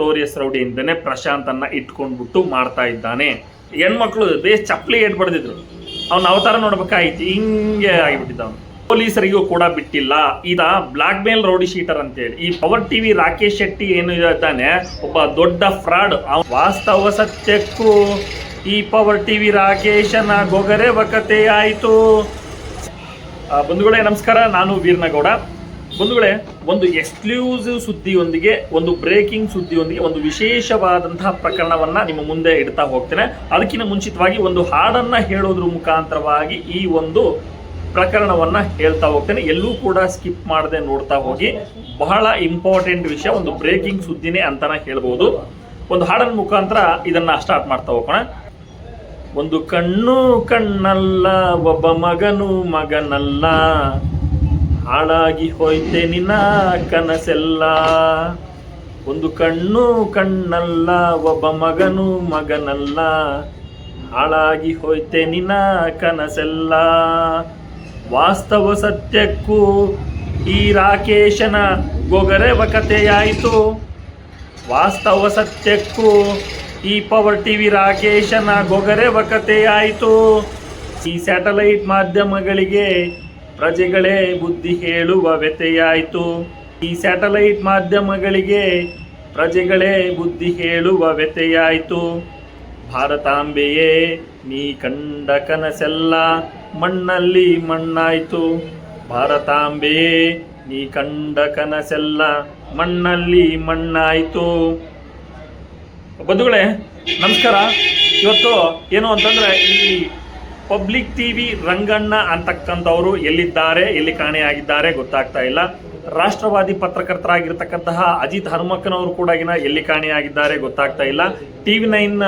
ಟೋರಿಯಸ್ rowdy Prashant ಅನ್ನ ಇಟ್ಕೊಂಡ್ಬಿಟ್ಟು ಮಾಡ್ತಾ ಇದ್ದಾನೆ. ಹೆಣ್ಮಕ್ಳು ಬೇಸ್ ಚಪ್ಪಲಿ ಏಟ್ ಬಡ್ದಿದ್ರು. ಅವ್ನ ಅವತಾರ ನೋಡ್ಬೇಕಾಯ್ತು ಹಿಂಗೆ ಆಗಿಬಿಟ್ಟಿದ್ದ ಅವನು. ಪೊಲೀಸರಿಗೂ ಕೂಡ ಬಿಟ್ಟಿಲ್ಲ. ಈತ ಬ್ಲಾಕ್ ಮೇಲ್ ರೌಡಿ ಶೀಟರ್ ಅಂತೇಳಿ. ಈ ಪವರ್ ಟಿವಿ ರಾಕೇಶ್ ಶೆಟ್ಟಿ ಏನು ಇದ್ದಾನೆ, ಒಬ್ಬ ದೊಡ್ಡ ಫ್ರಾಡ್. ವಾಸ್ತವ ಸತ್ಯಕ್ಕೂ ಈ ಪವರ್ ಟಿವಿ ರಾಕೇಶನ ಗೊಗರೆ ವಕತೆ ಆಯಿತು ಬಂಧುಗಳೇ, ನಮಸ್ಕಾರ. ನಾನು ವೀರ್ನಗೌಡ. ಬಂಧುಗಳೇ, ಒಂದು ಎಕ್ಸ್ಕ್ಲೂಸಿವ್ ಸುದ್ದಿಯೊಂದಿಗೆ, ಒಂದು ಬ್ರೇಕಿಂಗ್ ಸುದ್ದಿಯೊಂದಿಗೆ, ಒಂದು ವಿಶೇಷವಾದಂತಹ ಪ್ರಕರಣವನ್ನ ನಿಮ್ಮ ಮುಂದೆ ಇಡ್ತಾ ಹೋಗ್ತೇನೆ. ಅದಕ್ಕಿಂತ ಮುಂಚಿತವಾಗಿ ಒಂದು ಹಾಡನ್ನ ಹೇಳೋದ್ರ ಮುಖಾಂತರವಾಗಿ ಈ ಒಂದು ಪ್ರಕರಣವನ್ನ ಹೇಳ್ತಾ ಹೋಗ್ತೇನೆ. ಎಲ್ಲೂ ಕೂಡ ಸ್ಕಿಪ್ ಮಾಡದೆ ನೋಡ್ತಾ ಹೋಗಿ. ಬಹಳ ಇಂಪಾರ್ಟೆಂಟ್ ವಿಷಯ, ಒಂದು ಬ್ರೇಕಿಂಗ್ ಸುದ್ದಿನೇ ಅಂತ ಹೇಳ್ಬೋದು. ಒಂದು ಹಾಡನ ಮುಖಾಂತರ ಇದನ್ನ ಸ್ಟಾರ್ಟ್ ಮಾಡ್ತಾ ಹೋಗೋಣ. ಒಂದು ಕಣ್ಣು ಕಣ್ಣಲ್ಲ, ಒಬ್ಬ ಮಗನು ಮಗನಲ್ಲ. ಹಾಳಾಗಿ ಹೋಯ್ತೆ ನಿನ್ನ ಕನಸೆಲ್ಲ. ಒಂದು ಕಣ್ಣು ಕಣ್ಣಲ್ಲ, ಒಬ್ಬ ಮಗನು ಮಗನಲ್ಲ. ಹಾಳಾಗಿ ಹೋಯ್ತೆ ನಿನ್ನ ಕನಸೆಲ್ಲ. ವಾಸ್ತವ ಸತ್ಯಕ್ಕೂ ಈ ರಾಕೇಶನ ಗೊಗರೆವ ಕಥೆಯಾಯಿತು. ವಾಸ್ತವ ಸತ್ಯಕ್ಕೂ ಈ ಪವರ್ ಟಿ ವಿ ರಾಕೇಶನ ಗೊಗರೆ ಕಥೆಯಾಯಿತು. ಈ ಸ್ಯಾಟಲೈಟ್ ಮಾಧ್ಯಮಗಳಿಗೆ ಪ್ರಜೆಗಳೇ ಬುದ್ಧಿ ಹೇಳುವ ವ್ಯತೆಯಾಯಿತು ಈ ಸ್ಯಾಟಲೈಟ್ ಮಾಧ್ಯಮಗಳಿಗೆ ಪ್ರಜೆಗಳೇ ಬುದ್ಧಿ ಹೇಳುವ ವ್ಯತೆಯಾಯಿತು ಭಾರತಾಂಬೆಯೇ, ನೀ ಕಂಡ ಕನಸೆಲ್ಲ ಮಣ್ಣಲ್ಲಿ ಮಣ್ಣಾಯಿತು. ಭಾರತಾಂಬೆಯೇ, ನೀ ಕಂಡ ಕನಸೆಲ್ಲ ಮಣ್ಣಲ್ಲಿ ಮಣ್ಣಾಯಿತು. ಬಂಧುಗಳೇ, ನಮಸ್ಕಾರ. ಇವತ್ತು ಏನು ಅಂತಂದ್ರೆ ಈ ಪಬ್ಲಿಕ್ ಟಿವಿ ರಂಗಣ್ಣ ಅಂತಕ್ಕಂಥವರು ಎಲ್ಲಿದ್ದಾರೆ, ಎಲ್ಲಿ ಕಾಣೆಯಾಗಿದ್ದಾರೆ ಗೊತ್ತಾಗ್ತಾ ಇಲ್ಲ. ರಾಷ್ಟ್ರವಾದಿ ಪತ್ರಕರ್ತರಾಗಿರ್ತಕ್ಕಂತಹ ಅಜಿತ್ ಹನುಮಕ್ಕನವರು ಕೂಡ ಎಲ್ಲಿ ಕಾಣೆಯಾಗಿದ್ದಾರೆ ಗೊತ್ತಾಗ್ತಾ ಇಲ್ಲ. ಟಿವಿ ನೈನ್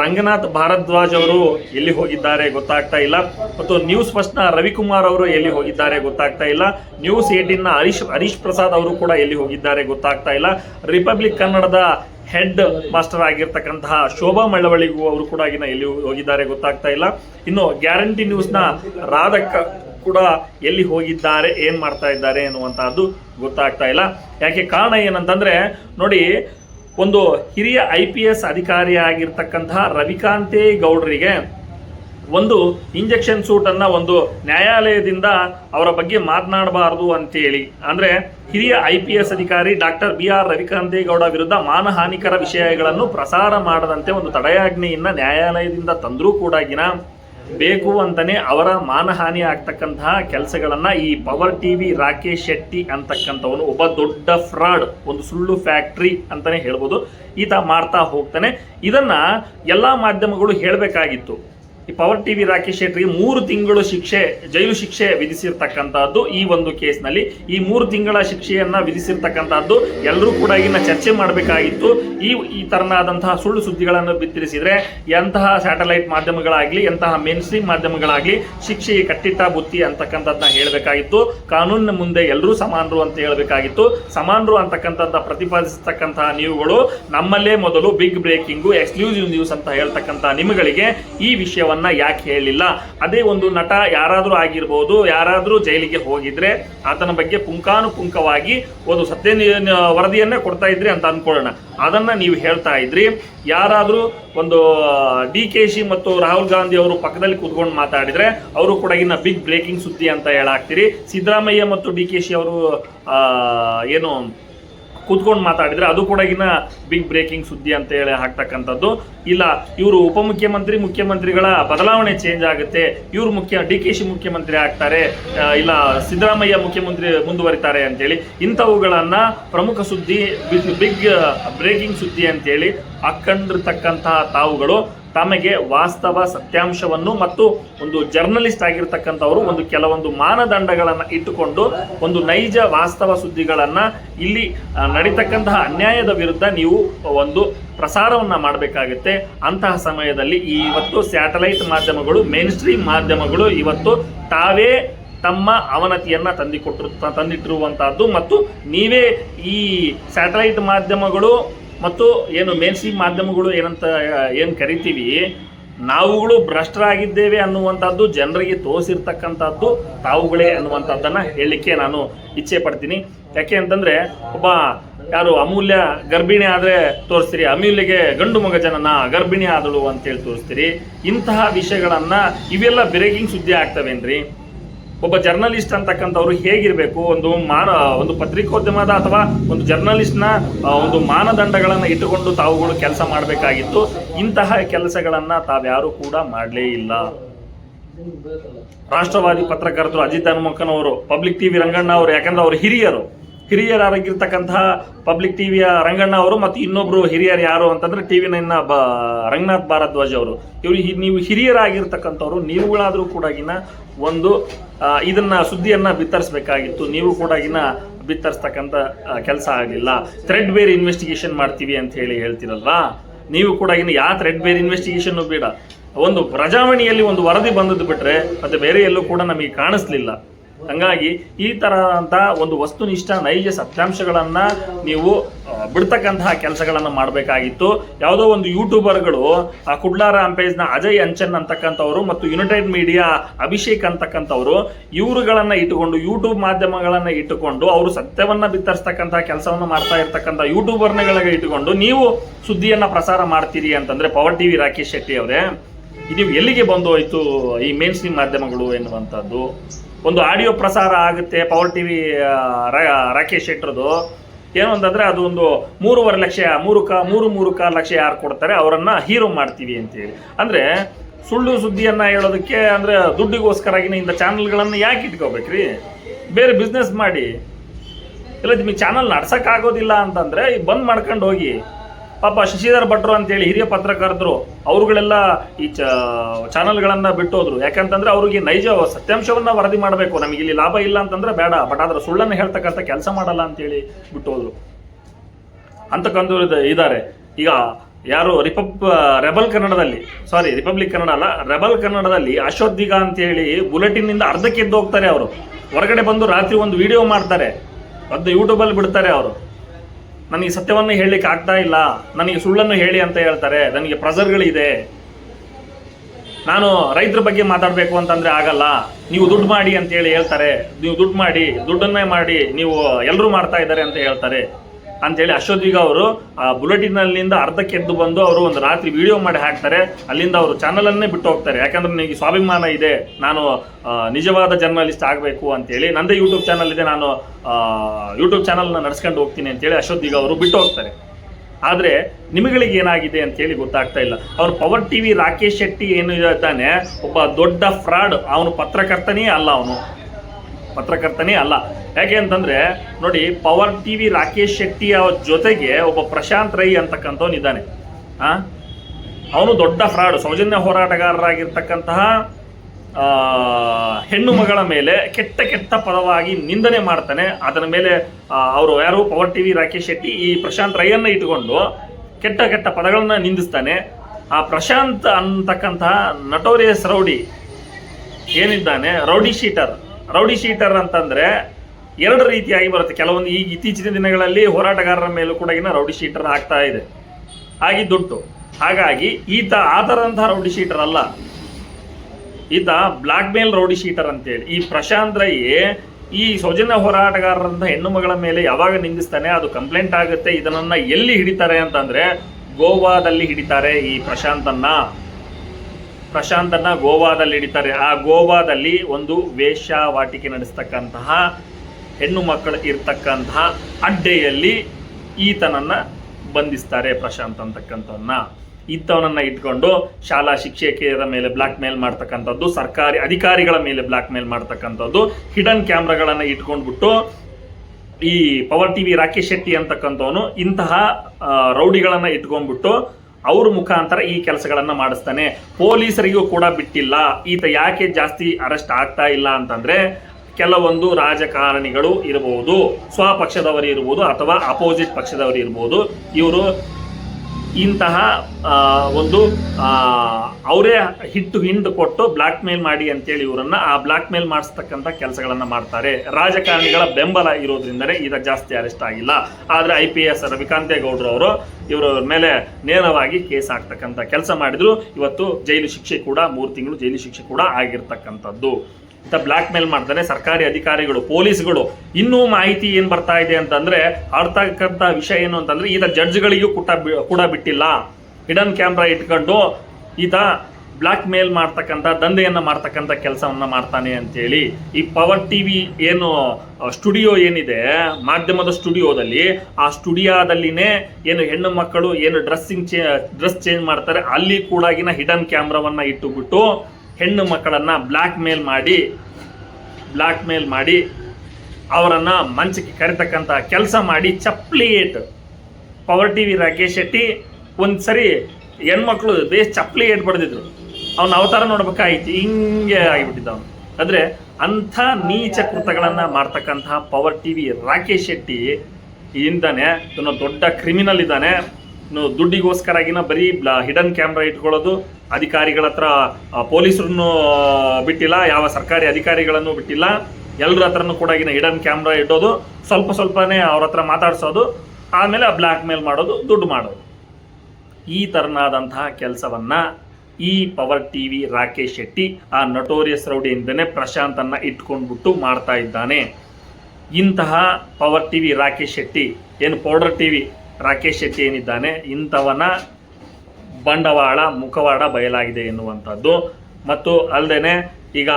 ರಂಗನಾಥ್ ಭಾರದ್ವಾಜ್ ಅವರು ಎಲ್ಲಿ ಹೋಗಿದ್ದಾರೆ ಗೊತ್ತಾಗ್ತಾ ಇಲ್ಲ. ಮತ್ತು ನ್ಯೂಸ್ ಫಸ್ಟ್ನ ರವಿಕುಮಾರ್ ಅವರು ಎಲ್ಲಿ ಹೋಗಿದ್ದಾರೆ ಗೊತ್ತಾಗ್ತಾ ಇಲ್ಲ. ನ್ಯೂಸ್ ಏಟಿನ್ನ ಹರೀಶ್ ಹರೀಶ್ ಪ್ರಸಾದ್ ಅವರು ಕೂಡ ಎಲ್ಲಿ ಹೋಗಿದ್ದಾರೆ ಗೊತ್ತಾಗ್ತಾ ಇಲ್ಲ. ರಿಪಬ್ಲಿಕ್ ಕನ್ನಡದ ಹೆಡ್ ಮಾಸ್ಟರ್ ಆಗಿರ್ತಕ್ಕಂತಹ ಶೋಭಾ ಮಳ್ಳವಳ್ಳಿಗೂ ಅವರು ಕೂಡ ಆಗಿನ ಎಲ್ಲಿ ಹೋಗಿದ್ದಾರೆ ಗೊತ್ತಾಗ್ತಾ ಇಲ್ಲ. ಇನ್ನು ಗ್ಯಾರಂಟಿ ನ್ಯೂಸ್ನ ರಾಧಕ್ಕ ಕೂಡ ಎಲ್ಲಿ ಹೋಗಿದ್ದಾರೆ, ಏನ್ ಮಾಡ್ತಾ ಇದ್ದಾರೆ ಎನ್ನುವಂತಹದ್ದು ಗೊತ್ತಾಗ್ತಾ ಇಲ್ಲ. ಯಾಕೆ ಕಾರಣ ಏನಂತಂದ್ರೆ, ನೋಡಿ, ಒಂದು ಹಿರಿಯ ಐ ಪಿ ಎಸ್ ಅಧಿಕಾರಿಯಾಗಿರ್ತಕ್ಕಂತಹ ರವಿಕಾಂತೇ ಗೌಡರಿಗೆ ಒಂದು ಇಂಜೆಕ್ಷನ್ ಸೂಟ್ ಅನ್ನ ಒಂದು ನ್ಯಾಯಾಲಯದಿಂದ ಅವರ ಬಗ್ಗೆ ಮಾತನಾಡಬಾರದು ಅಂತೇಳಿ. ಅಂದ್ರೆ ಹಿರಿಯ ಐ ಪಿ ಎಸ್ ಅಧಿಕಾರಿ ಡಾಕ್ಟರ್ ಬಿ ಆರ್ ರವಿಕಾಂತೇಗೌಡ ವಿರುದ್ಧ ಮಾನಹಾನಿಕರ ವಿಷಯಗಳನ್ನು ಪ್ರಸಾರ ಮಾಡದಂತೆ ಒಂದು ತಡೆಯಾಜ್ಞೆಯನ್ನು ನ್ಯಾಯಾಲಯದಿಂದ ತಂದರೂ ಕೂಡ ಗಿನ ಬೇಕು ಅಂತಲೇ ಅವರ ಮಾನಹಾನಿ ಆಗ್ತಕ್ಕಂತಹ ಕೆಲಸಗಳನ್ನು ಈ ಪವರ್ ಟಿವಿ ರಾಕೇಶ್ ಶೆಟ್ಟಿ ಅಂತಕ್ಕಂಥವನು ಒಬ್ಬ ದೊಡ್ಡ ಫ್ರಾಡ್, ಒಂದು ಸುಳ್ಳು ಫ್ಯಾಕ್ಟ್ರಿ ಅಂತಲೇ ಹೇಳ್ಬೋದು. ಈತ ಮಾಡ್ತಾ ಹೋಗ್ತಾನೆ. ಇದನ್ನ ಎಲ್ಲಾ ಮಾಧ್ಯಮಗಳು ಹೇಳಬೇಕಾಗಿತ್ತು. ಈ ಪವರ್ ಟಿವಿ ರಾಕೇಶ್ ಶೆಟ್ಟಿಗೆ ಮೂರು ತಿಂಗಳು ಶಿಕ್ಷೆ, ಜೈಲು ಶಿಕ್ಷೆ ವಿಧಿಸಿರ್ತಕ್ಕಂಥದ್ದು ಈ ಒಂದು ಕೇಸ್ನಲ್ಲಿ. ಈ ಮೂರು ತಿಂಗಳ ಶಿಕ್ಷೆಯನ್ನ ವಿಧಿಸಿರ್ತಕ್ಕಂಥದ್ದು ಎಲ್ಲರೂ ಕೂಡ ಇನ್ನ ಚರ್ಚೆ ಮಾಡಬೇಕಾಗಿತ್ತು. ಈ ಈ ತರನಾದಂತಹ ಸುಳ್ಳು ಸುದ್ದಿಗಳನ್ನು ಬಿತ್ತರಿಸಿದ್ರೆ ಎಂತಹ ಸ್ಯಾಟಲೈಟ್ ಮಾಧ್ಯಮಗಳಾಗಲಿ, ಎಂತಹ ಮೇನ್ ಸ್ಟ್ರೀಮ್ ಮಾಧ್ಯಮಗಳಾಗ್ಲಿ ಶಿಕ್ಷೆಗೆ ಕಟ್ಟಿಟ್ಟ ಬುತ್ತಿ ಅಂತಕ್ಕಂಥದ್ದನ್ನ ಹೇಳಬೇಕಾಗಿತ್ತು. ಕಾನೂನಿನ ಮುಂದೆ ಎಲ್ಲರೂ ಸಮಾನರು ಅಂತ ಹೇಳಬೇಕಾಗಿತ್ತು. ಸಮಾನರು ಅಂತಕ್ಕಂಥದ್ದ ಪ್ರತಿಪಾದಿಸತಕ್ಕಂತಹ ನೀವುಗಳು ನಮ್ಮಲ್ಲೇ ಮೊದಲು ಬಿಗ್ ಬ್ರೇಕಿಂಗು, ಎಕ್ಸ್ಕ್ಲೂಸಿವ್ ನ್ಯೂಸ್ ಅಂತ ಹೇಳ್ತಕ್ಕಂತಹ ನಿಮಗಳಿಗೆ ಈ ವಿಷಯವನ್ನ ಯಾಕೆ ಹೇಳಿಲ್ಲ? ಅದೇ ಒಂದು ನಟ ಯಾರಾದರೂ ಆಗಿರ್ಬೋದು, ಯಾರಾದರೂ ಜೈಲಿಗೆ ಹೋಗಿದ್ರೆ ಆತನ ಬಗ್ಗೆ ಪುಂಖಾನುಪುಂಖವಾಗಿ ಒಂದು ಸತ್ಯ ವರದಿಯನ್ನೇ ಕೊಡ್ತಾ ಇದ್ರಿ ಅಂತ ಅನ್ಕೊಳ್ಳೋಣ. ಅದನ್ನ ನೀವು ಹೇಳ್ತಾ ಇದ್ರಿ. ಯಾರಾದರೂ ಒಂದು ಡಿ ಕೆ ಶಿ ಮತ್ತು ರಾಹುಲ್ ಗಾಂಧಿ ಅವರು ಪಕ್ಕದಲ್ಲಿ ಕೂತ್ಕೊಂಡು ಮಾತಾಡಿದ್ರೆ ಅವರು ಕೂಡ ಇನ್ನ ಬಿಗ್ ಬ್ರೇಕಿಂಗ್ ಸುದ್ದಿ ಅಂತ ಹೇಳಾಕ್ತಿರಿ. ಸಿದ್ದರಾಮಯ್ಯ ಮತ್ತು ಡಿ ಕೆ ಶಿ ಅವರು ಏನು ಕೂತ್ಕೊಂಡು ಮಾತಾಡಿದ್ರೆ ಅದು ಕೂಡ ಇನ್ನ ಬಿಗ್ ಬ್ರೇಕಿಂಗ್ ಸುದ್ದಿ ಅಂತ ಹೇಳಿ ಹಾಕ್ತಕ್ಕಂಥದ್ದು. ಇಲ್ಲ, ಇವರು ಉಪಮುಖ್ಯಮಂತ್ರಿ, ಮುಖ್ಯಮಂತ್ರಿಗಳ ಬದಲಾವಣೆ ಚೇಂಜ್ ಆಗುತ್ತೆ. ಇವರು ಮುಖ್ಯ, ಡಿ ಕೆ ಶಿ ಮುಖ್ಯಮಂತ್ರಿ ಆಗ್ತಾರೆ. ಇಲ್ಲ, ಸಿದ್ದರಾಮಯ್ಯ ಮುಖ್ಯಮಂತ್ರಿ ಮುಂದುವರಿತಾರೆ ಅಂತೇಳಿ. ಇಂಥವುಗಳನ್ನ ಪ್ರಮುಖ ಸುದ್ದಿ ಬಿಗ್ ಬ್ರೇಕಿಂಗ್ ಸುದ್ದಿ ಅಂತೇಳಿ ಹಾಕೊಂಡಿರ್ತಕ್ಕಂತಹ ತಾವುಗಳು ತಮಗೆ ವಾಸ್ತವ ಸತ್ಯಾಂಶವನ್ನು ಮತ್ತು ಒಂದು ಜರ್ನಲಿಸ್ಟ್ ಆಗಿರ್ತಕ್ಕಂಥವರು ಒಂದು ಕೆಲವೊಂದು ಮಾನದಂಡಗಳನ್ನು ಇಟ್ಟುಕೊಂಡು ಒಂದು ನೈಜ ವಾಸ್ತವ ಸುದ್ದಿಗಳನ್ನು ಇಲ್ಲಿ ನಡೀತಕ್ಕಂತಹ ಅನ್ಯಾಯದ ವಿರುದ್ಧ ನೀವು ಒಂದು ಪ್ರಸಾರವನ್ನ ಮಾಡಬೇಕಾಗುತ್ತೆ. ಅಂತಹ ಸಮಯದಲ್ಲಿ ಇವತ್ತು ಸ್ಯಾಟಲೈಟ್ ಮಾಧ್ಯಮಗಳು, ಮೇನ್ ಸ್ಟ್ರೀಮ್ ಮಾಧ್ಯಮಗಳು ಇವತ್ತು ತಾವೇ ತಮ್ಮ ಅವನತಿಯನ್ನ ತಂದಿಕೊಟ್ಟಿರು ತಂದಿಟ್ಟಿರುವಂತಹದ್ದು ಮತ್ತು ನೀವೇ ಈ ಸ್ಯಾಟಲೈಟ್ ಮಾಧ್ಯಮಗಳು ಮತ್ತು ಏನು ಮೇನ್ ಸ್ಟ್ರೀಮ್ ಮಾಧ್ಯಮಗಳು ಏನಂತ ಏನು ಕರಿತೀವಿ, ನಾವುಗಳು ಭ್ರಷ್ಟರಾಗಿದ್ದೇವೆ ಅನ್ನುವಂಥದ್ದು ಜನರಿಗೆ ತೋರಿಸಿರ್ತಕ್ಕಂಥದ್ದು ತಾವುಗಳೇ ಅನ್ನುವಂಥದ್ದನ್ನು ಹೇಳಲಿಕ್ಕೆ ನಾನು ಇಚ್ಛೆ ಪಡ್ತೀನಿ. ಯಾಕೆ ಅಂತಂದರೆ, ಒಬ್ಬ ಯಾರು ಅಮೂಲ್ಯ ಗರ್ಭಿಣಿ ಆದರೆ ತೋರಿಸ್ತೀರಿ, ಅಮೂಲ್ಯಗೆ ಗಂಡು ಮಗ ಜನನ ಗರ್ಭಿಣಿ ಆದಳು ಅಂತೇಳಿ ತೋರಿಸ್ತೀರಿ. ಇಂತಹ ವಿಷಯಗಳನ್ನು ಇವೆಲ್ಲ ಬ್ರೇಕಿಂಗ್ ಸುದ್ದಿ ಆಗ್ತವೇನ್ರಿ? ಒಬ್ಬ ಜರ್ನಲಿಸ್ಟ್ ಅಂತಕ್ಕಂಥವ್ರು ಹೇಗಿರಬೇಕು? ಒಂದು ಮಾನ, ಒಂದು ಪತ್ರಿಕೋದ್ಯಮದ ಅಥವಾ ಒಂದು ಜರ್ನಲಿಸ್ಟ್ನ ಒಂದು ಮಾನದಂಡಗಳನ್ನು ಇಟ್ಟುಕೊಂಡು ತಾವುಗಳು ಕೆಲಸ ಮಾಡಬೇಕಾಗಿತ್ತು. ಇಂತಹ ಕೆಲಸಗಳನ್ನ ತಾವ್ಯಾರು ಕೂಡ ಮಾಡಲೇ ಇಲ್ಲ. ರಾಷ್ಟ್ರವಾದಿ ಪತ್ರಕರ್ತರು ಅಜಿತ್ ಹನುಮಕ್ಕನವರು ಪಬ್ಲಿಕ್ ಟಿವಿ ರಂಗಣ್ಣ ಅವರು, ಯಾಕಂದ್ರೆ ಅವರು ಹಿರಿಯರು. ಹಿರಿಯರಾಗಿರ್ತಕ್ಕಂತಹ ಪಬ್ಲಿಕ್ ಟಿವಿಯ ರಂಗಣ್ಣ ಅವರು ಮತ್ತು ಇನ್ನೊಬ್ರು ಹಿರಿಯರು ಯಾರು ಅಂತಂದ್ರೆ ಟಿವಿ ನೈನ್ನ ಬ, ರಂಗನಾಥ್ ಭಾರದ್ವಾಜ್ ಅವರು. ಇವರು ನೀವು ಹಿರಿಯರಾಗಿರ್ತಕ್ಕಂಥವ್ರು, ನೀವುಗಳಾದರೂ ಕೂಡ ಒಂದು ಇದನ್ನ ಸುದ್ದಿಯನ್ನ ಬಿತ್ತರಿಸಬೇಕಾಗಿತ್ತು. ನೀವು ಕೂಡ ಇನ್ನ ಬಿತ್ತರಿಸ್ತಕ್ಕಂಥ ಕೆಲಸ ಆಗಲಿಲ್ಲ. ಥ್ರೆಡ್ ಬೇರ್ ಇನ್ವೆಸ್ಟಿಗೇಷನ್ ಮಾಡ್ತೀವಿ ಅಂತ ಹೇಳಿ ಹೇಳ್ತಿರಲ್ವಾ? ನೀವು ಕೂಡ ಇನ್ನು ಯಾವ ಥ್ರೆಡ್ ಬೇರ್ ಇನ್ವೆಸ್ಟಿಗೇಷನ್ ಬೇಡ. ಒಂದು ಪ್ರಜಾವಾಣಿಯಲ್ಲಿ ಒಂದು ವರದಿ ಬಂದದ್ದು ಬಿಟ್ರೆ ಮತ್ತೆ ಬೇರೆ ಎಲ್ಲೂ ಕೂಡ ನಮಗೆ ಕಾಣಿಸ್ಲಿಲ್ಲ. ಹಂಗಾಗಿ ಈ ತರ ಅಂತ ಒಂದು ವಸ್ತುನಿಷ್ಠ ನೈಜ ಸತ್ಯಾಂಶಗಳನ್ನ ನೀವು ಬಿಡ್ತಕ್ಕಂತಹ ಕೆಲಸಗಳನ್ನ ಮಾಡಬೇಕಾಗಿತ್ತು. ಯಾವುದೋ ಒಂದು ಯೂಟ್ಯೂಬರ್ಗಳು, ಆ, ಕುಡ್ಲಾರ ನ ಅಜಯ್ ಅಂಚನ್ ಅಂತಕ್ಕಂಥವ್ರು ಮತ್ತು ಯುನೈಟೆಡ್ ಮೀಡಿಯಾ ಅಭಿಷೇಕ್ ಅಂತಕ್ಕಂಥವ್ರು, ಇವರುಗಳನ್ನ ಇಟ್ಟುಕೊಂಡು, ಯೂಟ್ಯೂಬ್ ಮಾಧ್ಯಮಗಳನ್ನ ಇಟ್ಟುಕೊಂಡು, ಅವರು ಸತ್ಯವನ್ನ ಬಿತ್ತರಿಸ್ತಕ್ಕಂತಹ ಕೆಲಸವನ್ನ ಮಾಡ್ತಾ ಇರ್ತಕ್ಕಂಥ ಯೂಟ್ಯೂಬರ್ನಗಳಿಗೆ ಇಟ್ಟುಕೊಂಡು ನೀವು ಸುದ್ದಿಯನ್ನ ಪ್ರಸಾರ ಮಾಡ್ತೀರಿ ಅಂತಂದ್ರೆ ಪವರ್ ಟಿವಿ ರಾಕೇಶ್ ಶೆಟ್ಟಿ ಅವರೇ ಇದು ಎಲ್ಲಿಗೆ ಬಂದು ಹೋಯ್ತು ಈ ಮೇನ್ ಸ್ಟ್ರೀಮ್ ಮಾಧ್ಯಮಗಳು ಎನ್ನುವಂಥದ್ದು? ಒಂದು ಆಡಿಯೋ ಪ್ರಸಾರ ಆಗುತ್ತೆ ಪವರ್ ಟಿ ವಿ ರಾಕೇಶ್ ಶೆಟ್ರದು ಏನು ಅಂತಂದ್ರೆ ಅದು ಒಂದು ಮೂರುವರೆ ಲಕ್ಷ, ಮೂರು ಕ, ಮೂರು ಮೂರು ಕಾಲು ಲಕ್ಷ ಯಾರು ಕೊಡ್ತಾರೆ, ಅವರನ್ನು ಹೀರೋ ಮಾಡ್ತೀವಿ ಅಂತೇಳಿ. ಅಂದ್ರೆ ಸುಳ್ಳು ಸುದ್ದಿಯನ್ನು ಹೇಳೋದಕ್ಕೆ ಅಂದ್ರೆ ದುಡ್ಡಿಗೋಸ್ಕರಗಿನ ಇಂಥ ಚಾನಲ್ಗಳನ್ನು ಯಾಕೆ ಇಟ್ಕೋಬೇಕ್ರಿ? ಬೇರೆ ಬಿಸ್ನೆಸ್ ಮಾಡಿ. ಇಲ್ಲ, ನಿಮಗೆ ಚಾನಲ್ ನಡ್ಸೋಕ್ಕಾಗೋದಿಲ್ಲ ಅಂತಂದ್ರೆ ಈಗ ಬಂದ್ ಮಾಡ್ಕೊಂಡು ಹೋಗಿ. ಪಾಪ ಶಶಿಧರ್ ಭಟ್ರು ಅಂತೇಳಿ ಹಿರಿಯ ಪತ್ರಕರ್ತರು ಅವರುಗಳೆಲ್ಲ ಈ ಚ, ಚಾನಲ್ಗಳನ್ನು ಬಿಟ್ಟೋದ್ರು. ಯಾಕಂತಂದ್ರೆ ಅವ್ರಿಗೆ ನೈಜ ಸತ್ಯಾಂಶವನ್ನ ವರದಿ ಮಾಡಬೇಕು. ನಮಗೆ ಇಲ್ಲಿ ಲಾಭ ಇಲ್ಲ ಅಂತಂದ್ರೆ ಬೇಡ. ಬಟ್ ಆದ್ರೆ ಸುಳ್ಳನ್ನು ಹೇಳ್ತಕ್ಕಂಥ ಕೆಲಸ ಮಾಡಲ್ಲ ಅಂತೇಳಿ ಬಿಟ್ಟೋದ್ರು. ಅಂತಕ್ಕಂಥವ್ರು ಇದ- ಇದ್ದಾರೆ. ಈಗ ಯಾರು ರಿಪಬ್, ರೆಬಲ್ ಕನ್ನಡದಲ್ಲಿ ಸಾರಿ ರಿಪಬ್ಲಿಕ್ ಕನ್ನಡ ಅಲ್ಲ, ರೆಬಲ್ ಕನ್ನಡದಲ್ಲಿ ಅಶೋದ್ದಿಗ ಅಂತೇಳಿ ಬುಲೆಟಿನ್ನಿಂದ ಅರ್ಧಕ್ಕೆ ಎದ್ದು ಹೋಗ್ತಾರೆ ಅವರು. ಹೊರಗಡೆ ಬಂದು ರಾತ್ರಿ ಒಂದು ವಿಡಿಯೋ ಮಾಡ್ತಾರೆ. ಅದು ಯೂಟ್ಯೂಬಲ್ಲಿ ಬಿಡ್ತಾರೆ ಅವರು. ನನಗೆ ಸತ್ಯವನ್ನು ಹೇಳಲಿಕ್ಕೆ ಆಗ್ತಾ ಇಲ್ಲ. ನನಗೆ ಸುಳ್ಳನ್ನು ಹೇಳಿ ಅಂತ ಹೇಳ್ತಾರೆ. ನನಗೆ ಪ್ರೆಸರ್ಗಳಿದೆ ನಾನು ರೈತರ ಬಗ್ಗೆ ಮಾತಾಡಬೇಕು ಅಂತಂದರೆ ಆಗಲ್ಲ. ನೀವು ದುಡ್ಡು ಮಾಡಿ ಅಂತೇಳಿ ಹೇಳ್ತಾರೆ. ನೀವು ದುಡ್ಡು ಮಾಡಿ, ದುಡ್ಡನ್ನೇ ಮಾಡಿ ನೀವು ಎಲ್ಲರೂ ಮಾಡ್ತಾ ಇದ್ದಾರೆ ಅಂತ ಹೇಳ್ತಾರೆ. ಅಂತೇಳಿ ಅಶ್ವದ್ವಿಗ ಅವರು, ಆ ಬುಲೆಟಿನಲ್ಲಿಂದ ಅರ್ಧಕ್ಕೆ ಎದ್ದು ಬಂದು ಅವರು ಒಂದು ರಾತ್ರಿ ವಿಡಿಯೋ ಮಾಡಿ ಹಾಕ್ತಾರೆ. ಅಲ್ಲಿಂದ ಅವರು ಚಾನಲನ್ನೇ ಬಿಟ್ಟು ಹೋಗ್ತಾರೆ. ಯಾಕಂದ್ರೆ ನನಗೆ ಸ್ವಾಭಿಮಾನ ಇದೆ. ನಾನು ನಿಜವಾದ ಜರ್ನಲಿಸ್ಟ್ ಆಗಬೇಕು ಅಂತೇಳಿ ನಂದೇ ಯೂಟ್ಯೂಬ್ ಚಾನಲ್ ಇದೆ. ನಾನು ಯೂಟ್ಯೂಬ್ ಚಾನಲ್ನ ನಡ್ಸ್ಕೊಂಡು ಹೋಗ್ತೀನಿ ಅಂತೇಳಿ ಅಶ್ವದ್ವಿಗ ಅವರು ಬಿಟ್ಟು ಹೋಗ್ತಾರೆ. ಆದರೆ ನಿಮಗಳಿಗೆ ಏನಾಗಿದೆ ಅಂತೇಳಿ ಗೊತ್ತಾಗ್ತಾ ಇಲ್ಲ. ಅವ್ರು ಪವರ್ ಟಿವಿ ರಾಕೇಶ್ ಶೆಟ್ಟಿ ಏನು ಇದ್ದಾನೆ, ಒಬ್ಬ ದೊಡ್ಡ ಫ್ರಾಡ್ ಅವನು ಪತ್ರಕರ್ತನೇ ಅಲ್ಲ ಅವನು. ಪತ್ರಕರ್ತನೇ ಅಲ್ಲ. ಯಾಕೆ ಅಂತಂದ್ರೆ, ನೋಡಿ, ಪವರ್ ಟಿವಿ ರಾಕೇಶ್ ಶೆಟ್ಟಿ ಅವ್ರ ಜೊತೆಗೆ ಒಬ್ಬ ಪ್ರಶಾಂತ್ ರೈ ಅಂತಕ್ಕಂಥವ್ನು ಇದ್ದಾನೆ. ಆ? ಅವನು ದೊಡ್ಡ ಫ್ರಾಡ್ ಸೌಜನ್ಯ ಹೋರಾಟಗಾರರಾಗಿರ್ತಕ್ಕಂತಹ ಹೆಣ್ಣು ಮಗಳ ಮೇಲೆ ಕೆಟ್ಟ ಕೆಟ್ಟ ಪದವಾಗಿ ನಿಂದನೆ ಮಾಡ್ತಾನೆ. ಅದರ ಮೇಲೆ ಅವರು ಯಾರು? ಪವರ್ ಟಿವಿ ರಾಕೇಶ್ ಶೆಟ್ಟಿ ಈ ಪ್ರಶಾಂತ್ ರೈಯನ್ನು ಇಟ್ಟುಕೊಂಡು ಕೆಟ್ಟ ಕೆಟ್ಟ ಪದಗಳನ್ನ ನಿಂದಿಸ್ತಾನೆ. ಆ ಪ್ರಶಾಂತ್ ಅಂತಕ್ಕಂತಹ notorious rowdy ಏನಿದ್ದಾನೆ? Rowdy sheeter. Rowdy sheeter ಅಂತಂದ್ರೆ ಎರಡು ರೀತಿಯಾಗಿ ಬರುತ್ತೆ. ಕೆಲವೊಂದು ಈಗ ಇತ್ತೀಚಿನ ದಿನಗಳಲ್ಲಿ ಹೋರಾಟಗಾರರ ಮೇಲೂ ಕೂಡ ಇನ್ನು ರೌಡಿ ಶೀಟರ್ ಆಗ್ತಾ ಇದೆ. ಹಾಗೆ ದುಡ್ಡು. ಹಾಗಾಗಿ ಈತ ಆ ರೌಡಿ ಶೀಟರ್ ಅಲ್ಲ. ಈತ ಬ್ಲಾಕ್ ಮೇಲ್ ರೌಡಿ ಶೀಟರ್ ಅಂತೇಳಿ. ಈ ಪ್ರಶಾಂತ್ ರೈ ಈ ಸೌಜನ್ಯ ಹೋರಾಟಗಾರರಂತ ಹೆಣ್ಣು ಮಗಳ ಮೇಲೆ ಯಾವಾಗ ನಿಂದಿಸ್ತಾನೆ, ಅದು ಕಂಪ್ಲೇಂಟ್ ಆಗುತ್ತೆ, ಇದನ್ನ ಎಲ್ಲಿ ಹಿಡಿತಾರೆ ಅಂತಂದ್ರೆ ಗೋವಾದಲ್ಲಿ ಹಿಡಿತಾರೆ ಈ ಪ್ರಶಾಂತನ್ನ. ಪ್ರಶಾಂತನ್ನ ಗೋವಾದಲ್ಲಿ ಹಿಡಿತಾರೆ. ಆ ಗೋವಾದಲ್ಲಿ ಒಂದು ವೇಶ್ಯಾವಾಟಿಕೆ ನಡೆಸ್ತಕ್ಕಂತಹ ಹೆಣ್ಣು ಮಕ್ಕಳು ಇರ್ತಕ್ಕಂತಹ ಅಡ್ಡೆಯಲ್ಲಿ ಈತನನ್ನ ಬಂಧಿಸ್ತಾರೆ ಪ್ರಶಾಂತ್ ಅಂತಕ್ಕಂಥವನ್ನ ಇಂಥವನನ್ನ ಇಟ್ಕೊಂಡು ಶಾಲಾ ಶಿಕ್ಷಕಿಯರ ಮೇಲೆ ಬ್ಲ್ಯಾಕ್ ಮೇಲ್ ಮಾಡ್ತಕ್ಕಂಥದ್ದು, ಸರ್ಕಾರಿ ಅಧಿಕಾರಿಗಳ ಮೇಲೆ ಬ್ಲ್ಯಾಕ್ ಮೇಲ್ ಮಾಡ್ತಕ್ಕಂಥದ್ದು, ಹಿಡನ್ ಕ್ಯಾಮ್ರಾಗಳನ್ನ ಇಟ್ಕೊಂಡ್ಬಿಟ್ಟು ಈ ಪವರ್ ಟಿವಿ ರಾಕೇಶ್ ಶೆಟ್ಟಿ ಅಂತಕ್ಕಂಥವನು ಇಂತಹ ರೌಡಿಗಳನ್ನು ರೌಡಿಗಳನ್ನ ಇಟ್ಕೊಂಡ್ಬಿಟ್ಟು ಅವ್ರ ಮುಖಾಂತರ ಈ ಕೆಲಸಗಳನ್ನು ಮಾಡಿಸ್ತಾನೆ. ಪೊಲೀಸರಿಗೂ ಕೂಡ ಬಿಟ್ಟಿಲ್ಲ. ಈತ ಯಾಕೆ ಜಾಸ್ತಿ ಅರೆಸ್ಟ್ ಆಗ್ತಾ ಇಲ್ಲ ಅಂತಂದ್ರೆ ಕೆಲವೊಂದು ರಾಜಕಾರಣಿಗಳು ಇರಬಹುದು ಸ್ವಪಕ್ಷದವರು ಇರ್ಬೋದು ಅಥವಾ ಅಪೋಸಿಟ್ ಪಕ್ಷದವರು ಇರ್ಬೋದು. ಇವರು ಇಂತಹ ಒಂದು ಅವರೇ ಹಿಟ್ಟು ಹಿಂಡು ಕೊಟ್ಟು ಬ್ಲ್ಯಾಕ್ ಮೇಲ್ ಮಾಡಿ ಅಂತೇಳಿ ಇವರನ್ನ ಆ ಬ್ಲಾಕ್ ಮೇಲ್ ಮಾಡಿಸ್ತಕ್ಕಂಥ ಕೆಲಸಗಳನ್ನ ಮಾಡ್ತಾರೆ. ರಾಜಕಾರಣಿಗಳ ಬೆಂಬಲ ಇರೋದ್ರಿಂದಲೇ ಈಗ ಜಾಸ್ತಿ ಅರೆಸ್ಟ್ ಆಗಿಲ್ಲ. ಆದ್ರೆ ಐ ಪಿ ಎಸ್ ರವಿಕಾಂತೇಗೌಡರು ಅವರು ಇವರ ಮೇಲೆ ನೇರವಾಗಿ ಕೇಸ್ ಹಾಕ್ತಕ್ಕಂಥ ಕೆಲಸ ಮಾಡಿದ್ರು. ಇವತ್ತು ಜೈಲು ಶಿಕ್ಷೆ ಕೂಡ ಮೂರು ತಿಂಗಳು ಜೈಲು ಶಿಕ್ಷೆ ಕೂಡ ಆಗಿರ್ತಕ್ಕಂಥದ್ದು. ಈತ ಬ್ಲ್ಯಾಕ್ ಮೇಲ್ ಮಾಡ್ತಾನೆ ಸರ್ಕಾರಿ ಅಧಿಕಾರಿಗಳು, ಪೊಲೀಸ್ಗಳು. ಇನ್ನೂ ಮಾಹಿತಿ ಏನು ಬರ್ತಾ ಇದೆ ಅಂತಂದ್ರೆ ಆಡ್ತಕ್ಕಂಥ ವಿಷಯ ಏನು ಅಂತಂದ್ರೆ, ಈತ ಜಡ್ಜ್ಗಳಿಗೂ ಕೂಡ ಕೂಡ ಬಿಟ್ಟಿಲ್ಲ. ಹಿಡನ್ ಕ್ಯಾಮ್ರಾ ಇಟ್ಕೊಂಡು ಈತ ಬ್ಲ್ಯಾಕ್ ಮೇಲ್ ಮಾಡ್ತಕ್ಕಂಥ ದಂಧೆಯನ್ನು ಮಾಡ್ತಕ್ಕಂಥ ಕೆಲಸವನ್ನು ಮಾಡ್ತಾನೆ ಅಂತೇಳಿ. ಈ ಪವರ್ ಟಿವಿ ಏನು ಸ್ಟುಡಿಯೋ ಏನಿದೆ, ಮಾಧ್ಯಮದ ಸ್ಟುಡಿಯೋದಲ್ಲಿ, ಆ ಸ್ಟುಡಿಯೋದಲ್ಲಿನೇ ಏನು ಹೆಣ್ಣು ಮಕ್ಕಳು ಏನು ಡ್ರೆಸ್ಸಿಂಗ್ ಚೇ ಡ್ರೆಸ್ ಚೇಂಜ್ ಮಾಡ್ತಾರೆ, ಅಲ್ಲಿ ಕೂಡ ಹಿಡನ್ ಕ್ಯಾಮ್ರಾವನ್ನು ಇಟ್ಟುಬಿಟ್ಟು ಹೆಣ್ಣು ಮಕ್ಕಳನ್ನು ಬ್ಲ್ಯಾಕ್ ಮೇಲ್ ಮಾಡಿ ಬ್ಲ್ಯಾಕ್ ಮೇಲ್ ಮಾಡಿ ಅವರನ್ನು ಮಂಚಕ್ಕೆ ಕರಿತಕ್ಕಂಥ ಕೆಲಸ ಮಾಡಿ ಚಪ್ಪಲಿ ಏಟ್. ಪವರ್ ಟಿವಿ ರಾಕೇಶ್ ಶೆಟ್ಟಿ ಒಂದು ಸರಿ ಹೆಣ್ಮಕ್ಳು ಬೇಸ್ ಚಪ್ಪಲಿ ಏಟ್ ಬಡ್ದಿದ್ರು. ಅವನ ಅವತಾರ ನೋಡ್ಬೇಕಾಯ್ತು ಹಿಂಗೆ ಆಗಿಬಿಟ್ಟಿದ್ದ ಅವನು. ಅಂದ್ರೆ ಅಂಥ ನೀಚ ಕೃತ್ಯಗಳನ್ನು ಮಾಡ್ತಕ್ಕಂತಹ power T V Rakesh Shetty ಇಂದಾನೆ, ಇವನು ದೊಡ್ಡ ಕ್ರಿಮಿನಲ್ ಇದ್ದಾನೆ. ದುಡ್ಡಿಗೋಸ್ಕರಾಗಿನ ಬರೀ ಹಿಡನ್ ಕ್ಯಾಮ್ರಾ ಇಟ್ಕೊಳ್ಳೋದು ಅಧಿಕಾರಿಗಳ ಹತ್ರ ಪೊಲೀಸರನ್ನು ಬಿಟ್ಟಿಲ್ಲ, ಯಾವ ಸರ್ಕಾರಿ ಅಧಿಕಾರಿಗಳನ್ನು ಬಿಟ್ಟಿಲ್ಲ. ಎಲ್ಲರ ಹತ್ರನೂ ಕೂಡ ಹಿಡನ್ ಕ್ಯಾಮ್ರಾ ಇಡೋದು, ಸ್ವಲ್ಪ ಸ್ವಲ್ಪನೇ ಅವ್ರ ಹತ್ರ ಮಾತಾಡಿಸೋದು, ಆಮೇಲೆ ಬ್ಲ್ಯಾಕ್ ಮೇಲ್ ಮಾಡೋದು, ದುಡ್ಡು ಮಾಡೋದು. ಈ ತರನಾದಂತಹ ಕೆಲಸವನ್ನ ಈ power T V Rakesh Shetty, ಆ ನಟೋರಿಯಸ್ ರೌಡಿಯಿಂದನೇ ಪ್ರಶಾಂತನ್ನು ಇಟ್ಕೊಂಡ್ಬಿಟ್ಟು ಮಾಡ್ತಾ ಇದ್ದಾನೆ. ಇಂತಹ power T V Rakesh Shetty, ಏನು ಪೌಡರ್ ಟಿವಿ ರಾಕೇಶ್ ಶೆಟ್ಟಿ ಏನಿದ್ದಾನೆ ಇಂಥವನ ಬಂಡವಾಳ, ಮುಖವಾಡ ಬಯಲಾಗಿದೆ ಎನ್ನುವಂಥದ್ದು. ಮತ್ತು ಅಲ್ಲದೆ ಈಗ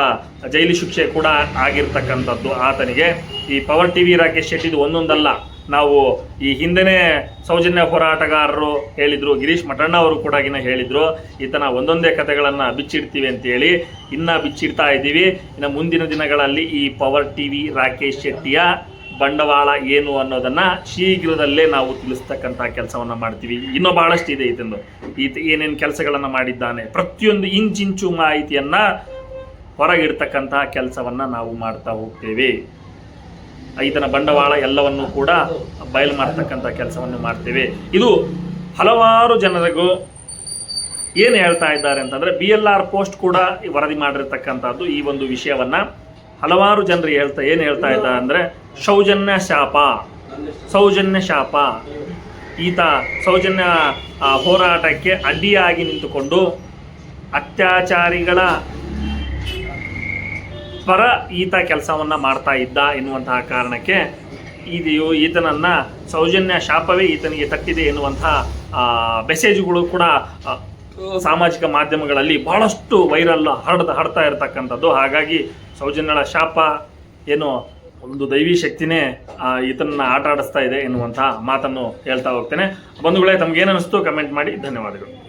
ಜೈಲು ಶಿಕ್ಷೆ ಕೂಡ ಆಗಿರ್ತಕ್ಕಂಥದ್ದು ಆತನಿಗೆ. ಈ ಪವರ್ ಟಿ ವಿ ರಾಕೇಶ್ ಶೆಟ್ಟಿದು ಒಂದೊಂದಲ್ಲ. ನಾವು ಈ ಹಿಂದೆನೇ ಸೌಜನ್ಯ ಹೋರಾಟಗಾರರು ಹೇಳಿದರು, ಗಿರೀಶ್ ಮಠಣ್ಣ ಅವರು ಕೂಡ ಹೇಳಿದರು. ಈತನ ಒಂದೊಂದೇ ಕಥೆಗಳನ್ನು ಬಿಚ್ಚಿಡ್ತೀವಿ ಅಂತೇಳಿ ಇನ್ನೂ ಬಿಚ್ಚಿಡ್ತಾ ಇದ್ದೀವಿ. ಇನ್ನು ಮುಂದಿನ ದಿನಗಳಲ್ಲಿ ಈ ಪವರ್ ಟಿವಿ ರಾಕೇಶ್ ಶೆಟ್ಟಿಯ ಬಂಡವಾಳ ಏನು ಅನ್ನೋದನ್ನ ಶೀಘ್ರದಲ್ಲೇ ನಾವು ತಿಳಿಸ್ತಕ್ಕಂಥ ಕೆಲಸವನ್ನ ಮಾಡ್ತೀವಿ. ಇನ್ನೂ ಬಹಳಷ್ಟು ಇದೆ ಇದನ್ನು ಈತ ಏನೇನು ಕೆಲಸಗಳನ್ನ ಮಾಡಿದ್ದಾನೆ. ಪ್ರತಿಯೊಂದು ಇಂಚಿಂಚು ಮಾಹಿತಿಯನ್ನ ಹೊರಗಿಡ್ತಕ್ಕಂತಹ ಕೆಲಸವನ್ನ ನಾವು ಮಾಡ್ತಾ ಹೋಗ್ತೇವೆ. ಈತನ ಬಂಡವಾಳ ಎಲ್ಲವನ್ನು ಕೂಡ ಬಯಲು ಮಾಡ್ತಕ್ಕಂಥ ಕೆಲಸವನ್ನು ಮಾಡ್ತೇವೆ. ಇದು ಹಲವಾರು ಜನರಿಗೂ ಏನು ಹೇಳ್ತಾ ಇದ್ದಾರೆ ಅಂತಂದ್ರೆ ಬಿ ಎಲ್ ಆರ್ ಪೋಸ್ಟ್ ಕೂಡ ವರದಿ ಮಾಡಿರ್ತಕ್ಕಂಥದ್ದು ಈ ಒಂದು ವಿಷಯವನ್ನ. ಹಲವಾರು ಜನರು ಹೇಳ್ತಾ ಏನು ಹೇಳ್ತಾ ಇದ್ದ ಅಂದರೆ, ಸೌಜನ್ಯ ಶಾಪ. ಸೌಜನ್ಯ ಶಾಪ. ಈತ ಸೌಜನ್ಯ ಹೋರಾಟಕ್ಕೆ ಅಡ್ಡಿಯಾಗಿ ನಿಂತುಕೊಂಡು ಅತ್ಯಾಚಾರಿಗಳ ಪರ ಈತ ಕೆಲಸವನ್ನು ಮಾಡ್ತಾ ಇದ್ದ ಎನ್ನುವಂತಹ ಕಾರಣಕ್ಕೆ ಇದು ಈತನನ್ನು ಸೌಜನ್ಯ ಶಾಪವೇ ಈತನಿಗೆ ತಟ್ಟಿದೆ ಎನ್ನುವಂತಹ ಮೆಸೇಜ್ಗಳು ಕೂಡ ಸಾಮಾಜಿಕ ಮಾಧ್ಯಮಗಳಲ್ಲಿ ಬಹಳಷ್ಟು ವೈರಲ್ ಹರಡ್ದು ಹರಡ್ತಾ ಇರತಕ್ಕಂಥದ್ದು. ಹಾಗಾಗಿ ಸೌಜನ್ಯಳ ಶಾಪ ಏನು ಒಂದು ದೈವಿ ಶಕ್ತಿನೇ ಈತನನ್ನ ಆಟ ಆಡಿಸ್ತಾ ಇದೆ ಎನ್ನುವಂತಹ ಮಾತನ್ನು ಹೇಳ್ತಾ ಹೋಗ್ತೇನೆ. ಬಂಧುಗಳೇ ತಮ್ಗೇನು ಅನಿಸ್ತು? ಕಮೆಂಟ್ ಮಾಡಿ. ಧನ್ಯವಾದಗಳು.